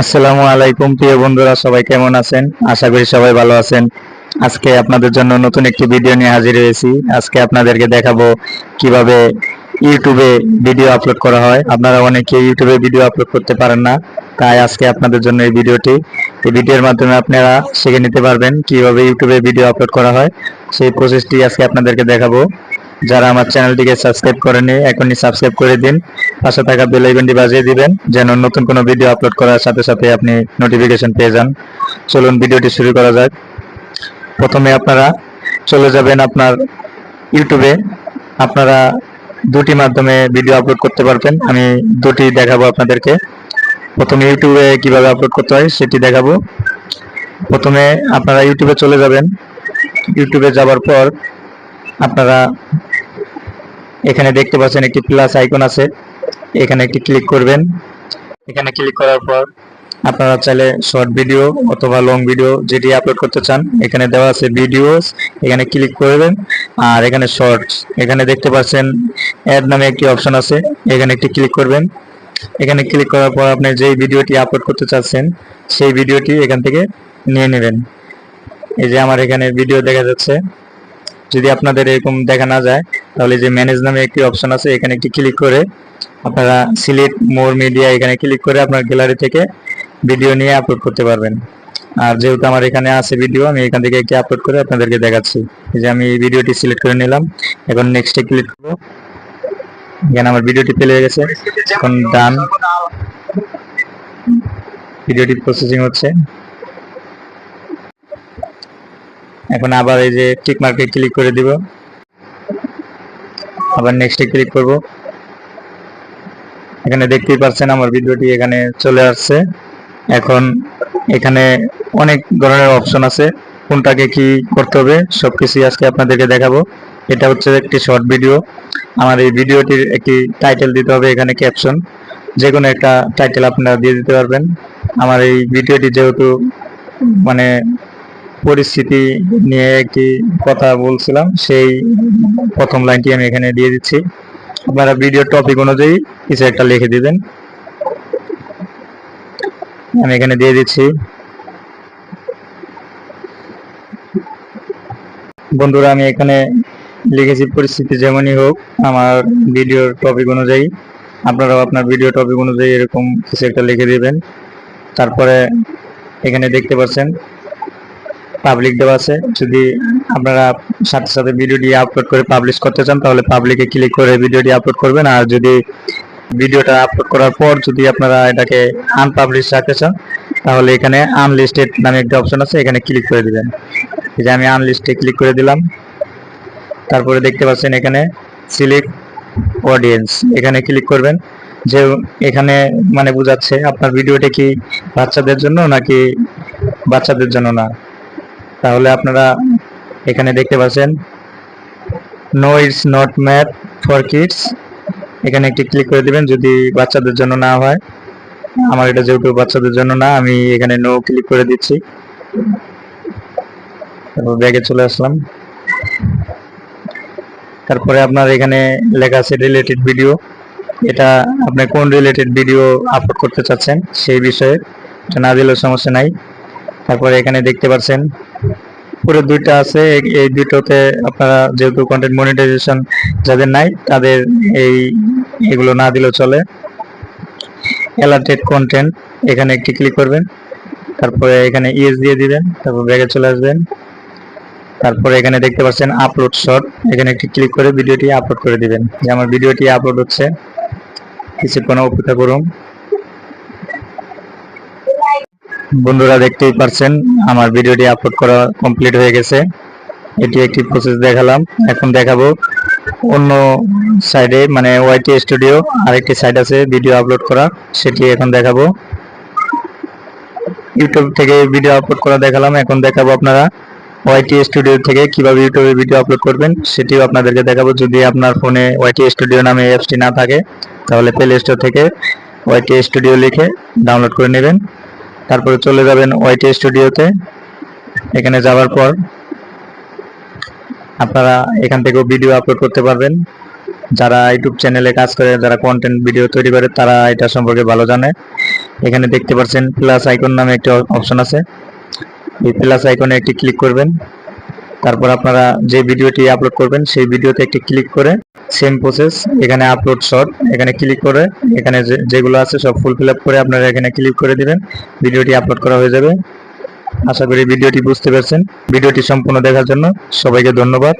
আসসালামু আলাইকুম, প্রিয় বন্ধুরা, সবাই কেমন আছেন? আশা করি সবাই ভালো আছেন। আজকে আপনাদের জন্য নতুন একটি ভিডিও নিয়ে হাজির হয়েছি। আজকে আপনাদেরকে দেখাবো কীভাবে ইউটিউবে ভিডিও আপলোড করা হয়। আপনারা অনেকে ইউটিউবে ভিডিও আপলোড করতে পারেন না, তাই আজকে আপনাদের জন্য এই ভিডিওটি। এই ভিডিওর মাধ্যমে আপনারা শিখে নিতে পারবেন কীভাবে ইউটিউবে ভিডিও আপলোড করা হয়। সেই প্রসেসটি আজকে আপনাদেরকে দেখাবো। যারা আমার চ্যানেলটিকে সাবস্ক্রাইব করেনি এখনই সাবস্ক্রাইব করে দিন। পাশে থাকা বেল আইকনটি বাজিয়ে দিবেন, যেন নতুন কোনো ভিডিও আপলোড করার সাথে সাথে আপনি নোটিফিকেশন পেয়ে যান। চলুন ভিডিওটি শুরু করা যাক। প্রথমে আপনারা চলে যাবেন আপনার ইউটিউবে। আপনারা দুটি মাধ্যমে ভিডিও আপলোড করতে পারবেন। আমি দুটি দেখাবো আপনাদেরকে। প্রথমে ইউটিউবে কীভাবে আপলোড করতে হয় সেটি দেখাবো। প্রথমে আপনারা ইউটিউবে চলে যাবেন। ইউটিউবে যাওয়ার পর আপনারা এখানে দেখতে পাচ্ছেন একটি প্লাস আইকন আছে। এখানে একটি ক্লিক করবেন। এখানে ক্লিক করার পর আপনারা চাইলে শর্ট ভিডিও অথবা লং ভিডিও যেটি আপলোড করতে চান, এখানে দেওয়া আছে ভিডিওস এখানে ক্লিক করবেন। আর এখানে শর্টস এখানে দেখতে পাচ্ছেন অ্যাড নামে একটি অপশন আছে, এখানে একটি ক্লিক করবেন। এখানে ক্লিক করার পর আপনি যেই ভিডিওটি আপলোড করতে চাচ্ছেন, সেই ভিডিওটি এখান থেকে নিয়ে নেবেন। এই যে আমার এখানে ভিডিও দেখা যাচ্ছে। যদি আপনাদের এরকম দেখা না যায়, তাহলে যে ম্যানেজ নামে একটি অপশন আছে, এখানে একটি ক্লিক করে আপনারা সিলেক্ট মোর মিডিয়া এখানে ক্লিক করে আপনার গ্যালারি থেকে ভিডিও নিয়ে আপলোড করতে পারবেন। আর যেহেতু আমার এখানে আছে ভিডিও আমি এখান থেকে একটি আপলোড করে আপনাদেরকে দেখাচ্ছি। এই যে আমি এই ভিডিওটি সিলেক্ট করে নিলাম, এখন নেক্সটে ক্লিক করব। এখানে আমার ভিডিওটি পেলে গেছে, এখন ডান ভিডিওটি প্রসেসিং হচ্ছে। এখন আবার এই যে টিক মার্কে ক্লিক করে দিব। আবার নেক্সটে ক্লিক করব। এখানে দেখতেই পাচ্ছেন আমার ভিডিওটি এখানে চলে আসছে। এখন এখানে অনেক ধরনের অপশন আছে। কোনটাকে কি করতে হবে, সবকিছুই আজকে আপনাদেরকে দেখাবো। এটা হচ্ছে একটি শর্ট ভিডিও আমার এই ভিডিওটির একটি টাইটেল দিতে হবে এখানে ক্যাপশন যে কোনো একটা টাইটেল আপনারা দিয়ে দিতে পারবেন। আমার এই ভিডিওটি যেহেতু মানে পরিস্থিতি নিয়ে একটি কথা বলছিলাম। সেই প্রথম লাইনটি আমি এখানে দিয়ে দিচ্ছি। আপনারা ভিডিও টপিক অনুযায়ী কিছু একটা লিখে দিবেন। আমি এখানে দিয়ে দিচ্ছি। বন্ধুরা, আমি এখানে লিখেছি পরিস্থিতি যেমনই হোক, আমার ভিডিওর টপিক অনুযায়ী। আপনারাও আপনার ভিডিও টপিক অনুযায়ী এরকম কিছু একটা লিখে দিবেন। তারপরে এখানে দেখতে পাচ্ছেন পাবলিক দেওয়া আছে। যদি আপনারা সাথে সাথে ভিডিওটি আপলোড করে পাবলিশ করতে চান, তাহলে পাবলিকে ক্লিক করে ভিডিওটি আপলোড করবেন। আর যদি ভিডিওটা আপলোড করার পর যদি আপনারা এটাকে আনপাবলিশ রাখতে চান, তাহলে এখানে আনলিস্টেড নামে একটা অপশন আছে, এখানে ক্লিক করে দিবেন। এই যে আমি আনলিস্টে ক্লিক করে দিলাম। তারপরে দেখতে পাচ্ছেন এখানে সিলেক্ট অডিয়েন্স এখানে ক্লিক করবেন। যে এখানে মানে বোঝাচ্ছে আপনার ভিডিওটা কি বাচ্চাদের জন্য নাকি বাচ্চাদের জন্য না? তাহলে আপনারা এখানে দেখতে পাচ্ছেন no it's not math for kids এখানে একটি ক্লিক করে দিবেন, যদি বাচ্চাদের জন্য না হয়। আমার এটা যেহেতু বাচ্চাদের জন্য না, আমি এখানে নো ক্লিক করে দিচ্ছি। তারপর ব্যাগে চলে আসলাম। তারপরে আপনার এখানে লেখা আছে রিলেটেড ভিডিও এটা আপনি কোন রিলেটেড ভিডিও আপলোড করতে চাচ্ছেন, সেই বিষয়ে না দিলেও সমস্যা নাই। তারপরে এখানে দেখতে পাচ্ছেন, পুরো দুইটা আছে, এই- দুটোতে আপনারা যেহেতু কন্টেন্ট মনিটাইজেশন যাদের নাই, তাদের এই, এগুলো না দিলেও চলে। অ্যালার্টেড কন্টেন্ট এখানে একটি ক্লিক করবেন, তারপরে এখানে ইএস দিয়ে দিবেন, তারপর ব্যাগে চলে আসবেন। তারপরে এখানে দেখতে পাচ্ছেন আপলোড শর্ট এখানে একটি ক্লিক করে ভিডিওটি আপলোড করে দিবেন। যে আমার ভিডিওটি আপলোড হচ্ছে, কিছুক্ষণ অপেক্ষা করুন। বন্ধুরা দেখতেই পারছেন, আমার ভিডিওটি আপলোড করা কমপ্লিট হয়ে গেছে। এটি একটি প্রসেস দেখালাম। এখন দেখাবো অন্য সাইডে মানে ওয়াইটি স্টুডিও আরেকটি সাইড আছে ভিডিও আপলোড করা, সেটি এখন দেখাবো। ইউটিউব থেকে ভিডিও আপলোড করা দেখালাম, এখন দেখাবো আপনারা ওয়াইটি স্টুডিও থেকে কীভাবে ইউটিউবে ভিডিও আপলোড করবেন, সেটিও আপনাদেরকে দেখাবো। যদি আপনার ফোনে ওয়াইটি স্টুডিও নামে অ্যাপসটি না থাকে, তাহলে প্লে স্টোর থেকে ওয়াইটি স্টুডিও লিখে ডাউনলোড করে নেবেন। তারপরে চলে যাবেন ওয়াইটি স্টুডিওতে। এখানে যাওয়ার পর আপনারা এখান থেকেও ভিডিও আপলোড করতে পারবেন। যারা ইউটিউব চ্যানেলে কাজ করে, যারা কন্টেন্ট ভিডিও তৈরি করে, তারা এটা সম্পর্কে ভালো জানে। এখানে দেখতে পাচ্ছেন প্লাস আইকন নামে একটি অপশন আছে। এই প্লাস আইকনে একটি ক্লিক করবেন। তারপর আপনারা যে ভিডিওটি আপলোড করবেন, সেই ভিডিওতে একটি ক্লিক করে সেম প্রসেস এখানে আপলোড শর্ট এখানে ক্লিক করে, এখানে যেগুলো আছে সব ফুল ফিল করে আপনারা এখানে ক্লিক করে দিবেন, ভিডিওটি আপলোড করা হয়ে যাবে। আশা করি ভিডিওটি বুঝতে পারছেন। ভিডিওটি সম্পূর্ণ দেখার জন্য সবাইকে ধন্যবাদ।